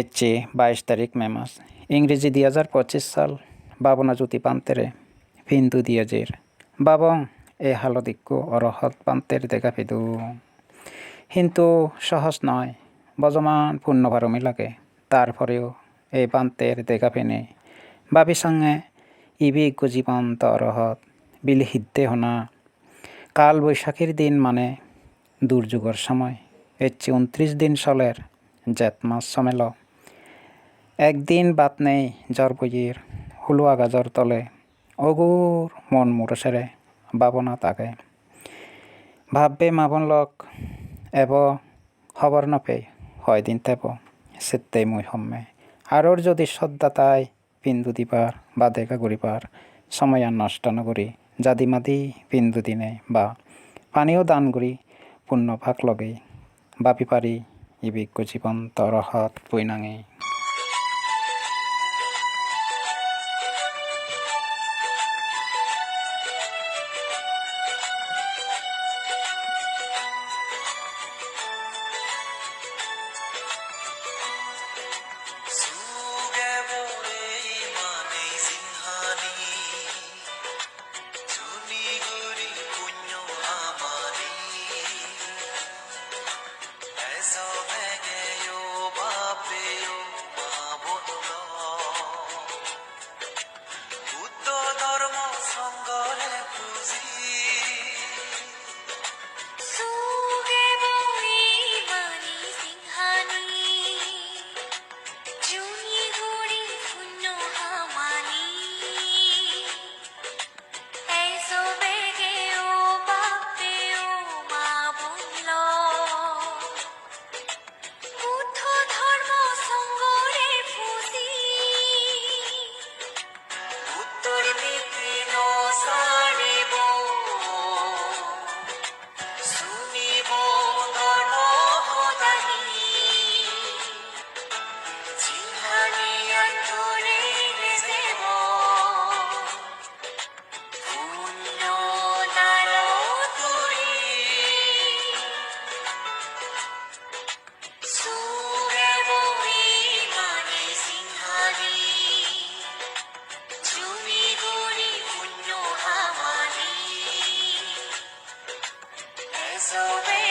এচ্ছে বাইশ তারিখ, মে মাস। ইংরেজি দুই হাজার পঁচিশ সাল বাবনা জ্যোতি পান্তেরে হিন্দু দিয়াজের বাবং, এ হালদিক্কু অরহত পান্তের দেখা পেদু কিন্তু সহজ নয় বজমান পূর্ণভারমী লাগে। তারপরেও এই পান্তের দেখা পেনে বাবি সঙ্গে ইবি জীবন্ত অরহত, বিলি হিদ্দে হনা। কাল বৈশাখীর দিন মানে দুর্যোগের সময়। এচ্ছে উনত্রিশ দিন সলের জেঠ মাস সমেল। একদিন বাত নেই জ্বর বইয়ের হুলুয়া গাজর তলে। অগুর মন মুরসেরে বাবনা তাকে। ভাববে মাবন লক, এব খবর নপে হয় দিন তেব। সেতে মুই হম্মে। আরোর যদি শ্রদ্ধা তাই, বিন্দু দিবার বা দেখা করিবার সময় আর নষ্ট নকরি জাদি মাদি বিন্দু দিনে বা। পানীয় দান করি, পুণ্য ভাগ লগে বাপি পারি ইবিজ্ঞ জীবন তরহত বৈনাঙে so big.